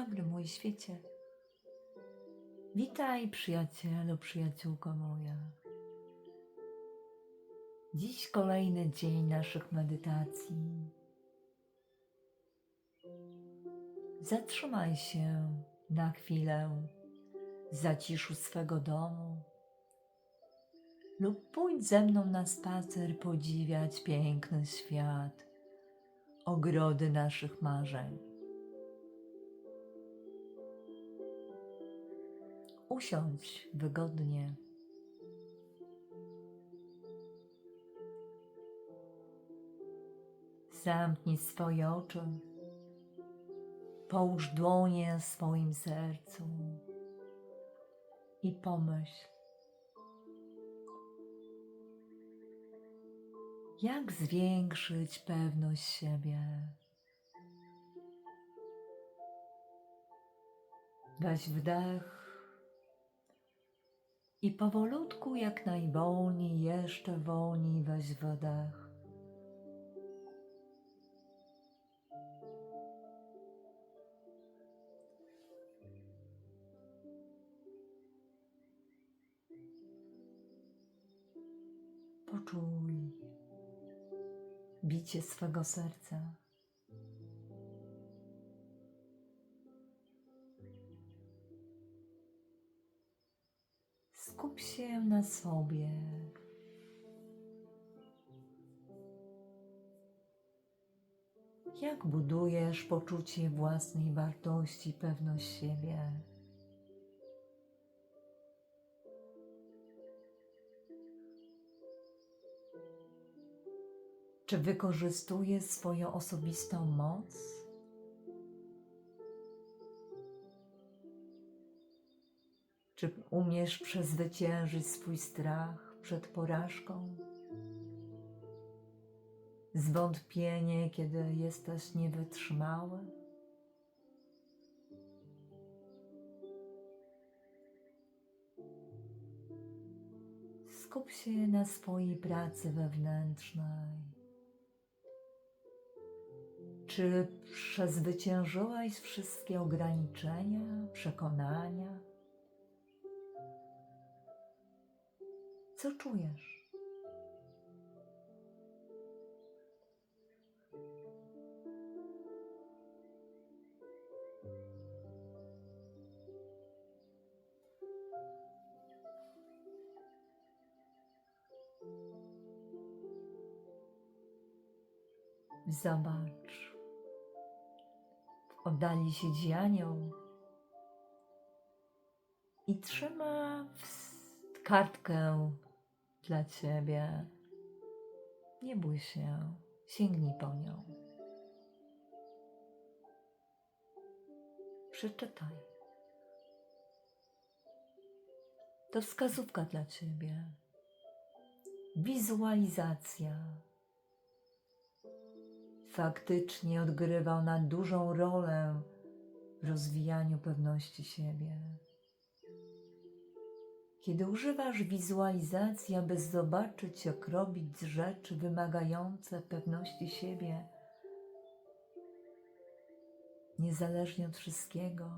dobry, mój świecie. Witaj, przyjacielu, przyjaciółko moja. Dziś kolejny dzień naszych medytacji. Zatrzymaj się na chwilę w zaciszu swego domu lub pójdź ze mną na spacer podziwiać piękny świat, ogrody naszych marzeń. Usiądź wygodnie. Zamknij swoje oczy. Połóż dłonie na swoim sercu i pomyśl, jak zwiększyć pewność siebie. Weź wdech i powolutku, jak najwolniej, jeszcze wolniej weź wdech. Poczuj bicie swego serca. Się na sobie. Jak budujesz poczucie własnej wartości, pewność siebie? Czy wykorzystujesz swoją osobistą moc? Czy umiesz przezwyciężyć swój strach przed porażką? Zwątpienie, kiedy jesteś niewytrzymały? Skup się na swojej pracy wewnętrznej. Czy przezwyciężyłaś wszystkie ograniczenia, przekonania? Co czujesz? Zobacz. W oddali siedzi anioł i trzyma kartkę dla ciebie. Nie bój się, sięgnij po nią. Przeczytaj. To wskazówka dla ciebie. Wizualizacja. Faktycznie odgrywa ona dużą rolę w rozwijaniu pewności siebie. Kiedy używasz wizualizacji, aby zobaczyć, jak robić rzeczy wymagające pewności siebie, niezależnie od wszystkiego,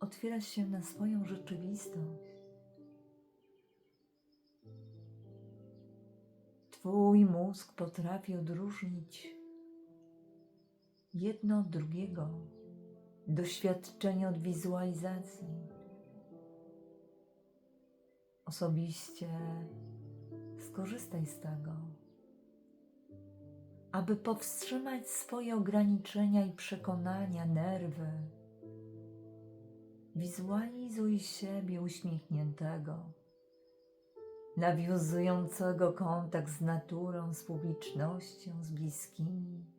otwierasz się na swoją rzeczywistość. Twój mózg potrafi odróżnić jedno od drugiego doświadczenie od wizualizacji. Osobiście skorzystaj z tego, aby powstrzymać swoje ograniczenia i przekonania, nerwy. Wizualizuj siebie uśmiechniętego, nawiązującego kontakt z naturą, z publicznością, z bliskimi.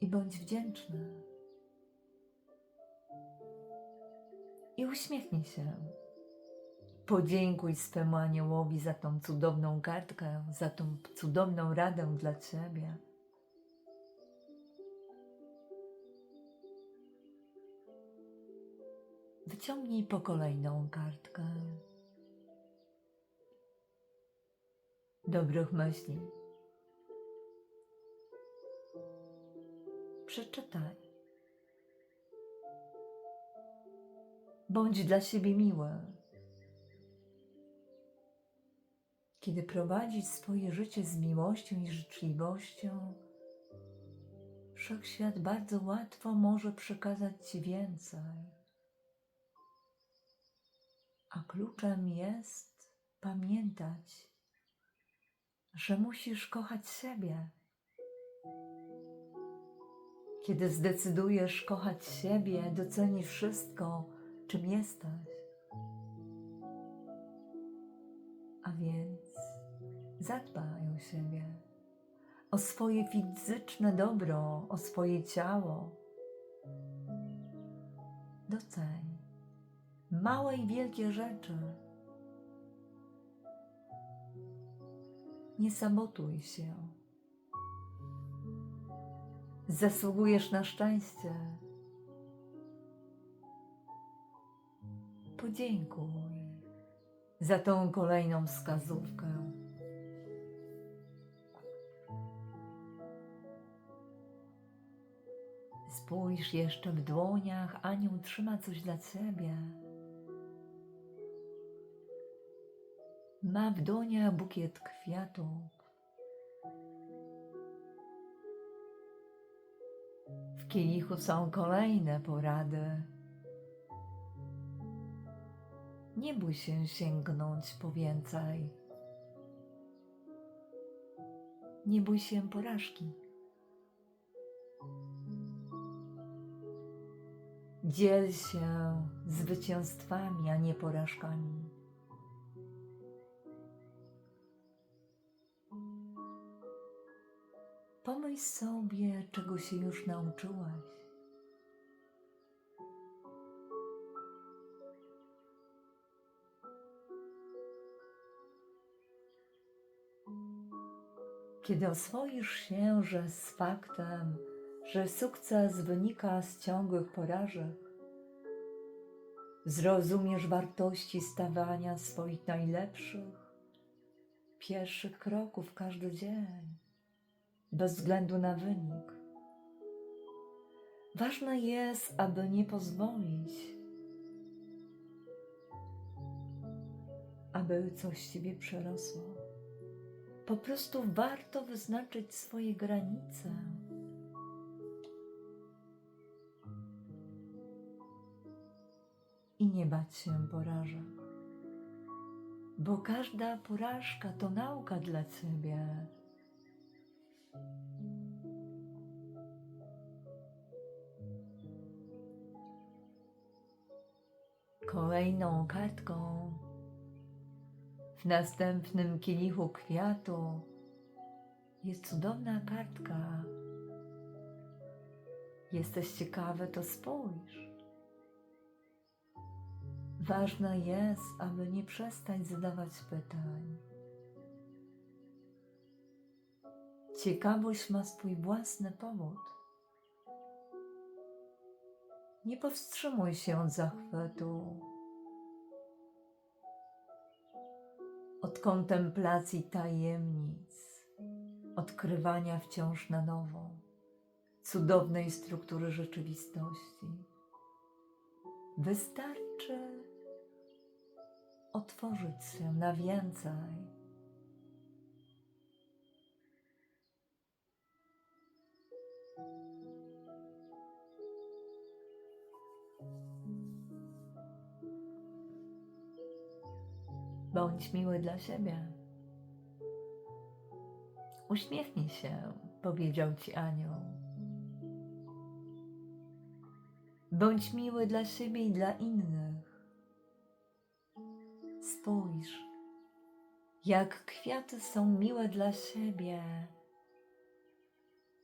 I bądź wdzięczny. I uśmiechnij się. Podziękuj swemu aniołowi za tą cudowną kartkę, za tą cudowną radę dla ciebie. Wyciągnij po kolejną kartkę. dobrych myśli. Przeczytaj. Bądź dla siebie miły. Kiedy prowadzić swoje życie z miłością i życzliwością, wszechświat bardzo łatwo może przekazać Ci więcej. A kluczem jest pamiętać, że musisz kochać siebie. Kiedy zdecydujesz kochać siebie, docenisz wszystko, czym jesteś. A więc zadbaj o siebie, o swoje fizyczne dobro, o swoje ciało. Doceń małe i wielkie rzeczy. Nie sabotuj się. Zasługujesz na szczęście. Podziękuj za tą kolejną wskazówkę. Spójrz jeszcze w dłoniach, Anioł trzyma coś dla ciebie. Ma w dłoniach bukiet kwiatów. W kielichu są kolejne porady. Nie bój się sięgnąć po więcej. Nie bój się porażki. Dziel się zwycięstwami, a nie porażkami. Pomyśl sobie, czego się już nauczyłaś. Kiedy oswoisz się, że z faktem, że sukces wynika z ciągłych porażek, zrozumiesz wartości stawania swoich najlepszych, pierwszych kroków każdy dzień, bez względu na wynik. Ważne jest, aby nie pozwolić, aby coś ciebie przerosło. Po prostu warto wyznaczyć swoje granice. I nie bać się porażek, bo każda porażka to nauka dla ciebie. Kolejną kartką w następnym kielichu kwiatu jest cudowna kartka. Jesteś ciekawy, to spójrz. Ważne jest, aby nie przestać zadawać pytań. Ciekawość ma swój własny powód. Nie powstrzymuj się od zachwytu, od kontemplacji tajemnic, odkrywania wciąż na nowo cudownej struktury rzeczywistości. Wystarczy otworzyć się na Bądź miły dla siebie. Uśmiechnij się, powiedział ci anioł. Bądź miły dla siebie i dla innych. Spójrz, jak kwiaty są miłe dla siebie.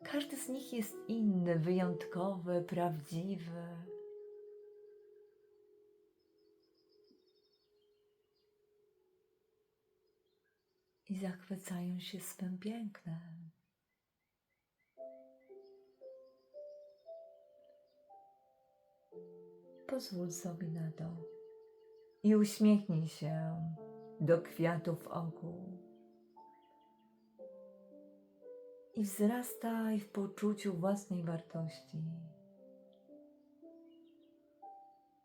Każdy z nich jest inny, wyjątkowy, prawdziwy. I zachwycają się swym pięknem. Pozwól sobie na to i uśmiechnij się do kwiatów wokół. i wzrastaj w poczuciu własnej wartości.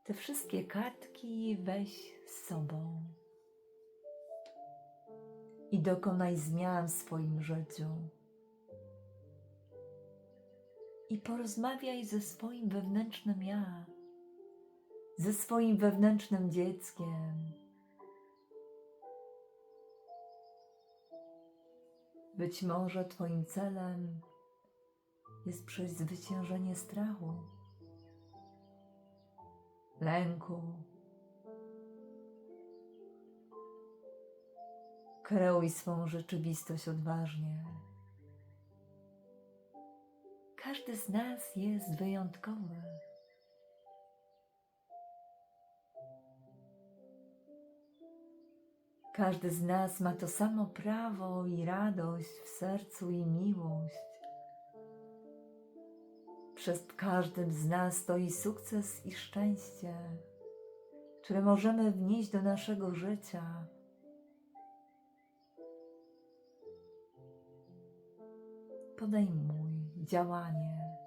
Te wszystkie kartki weź z sobą i dokonaj zmian w swoim życiu. I porozmawiaj ze swoim wewnętrznym ja, ze swoim wewnętrznym dzieckiem. Być może Twoim celem jest przezwyciężenie strachu, lęku. Kreuj swą rzeczywistość odważnie. Każdy z nas jest wyjątkowy. Każdy z nas ma to samo prawo i radość w sercu i miłość. Przed każdym z nas stoi sukces i szczęście, które możemy wnieść do naszego życia. Podejmuj działanie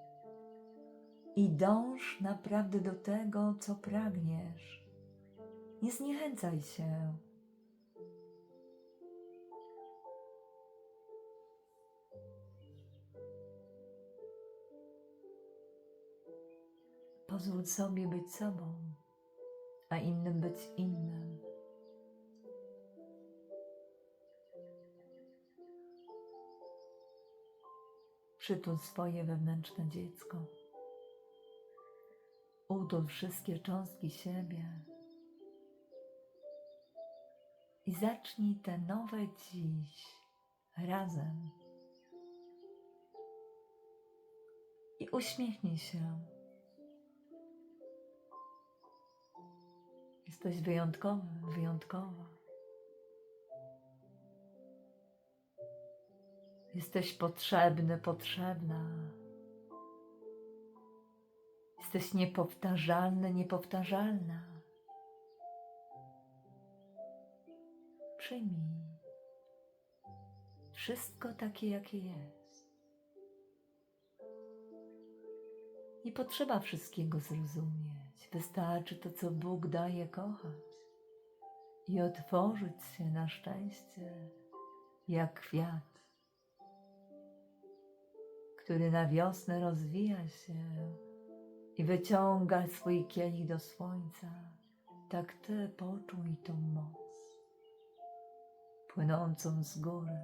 i dąż naprawdę do tego, co pragniesz. Nie zniechęcaj się. Pozwól sobie być sobą, a innym być innym. Przytul swoje wewnętrzne dziecko. Utul wszystkie cząstki siebie i zacznij te nowe dziś razem. I uśmiechnij się. Jesteś wyjątkowy, wyjątkowa. Jesteś potrzebny, potrzebna. Jesteś niepowtarzalny, niepowtarzalna. Przyjmij wszystko takie, jakie jest. Nie potrzeba wszystkiego zrozumieć. Wystarczy to, co Bóg daje kochać i otworzyć się na szczęście, jak kwiat, który na wiosnę rozwija się i wyciąga swój kielich do słońca. Tak Ty poczuj tą moc płynącą z góry.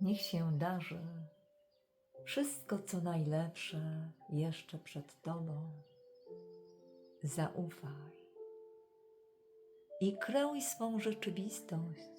Niech się darzy wszystko, co najlepsze jeszcze przed Tobą. Zaufaj i kreuj swą rzeczywistość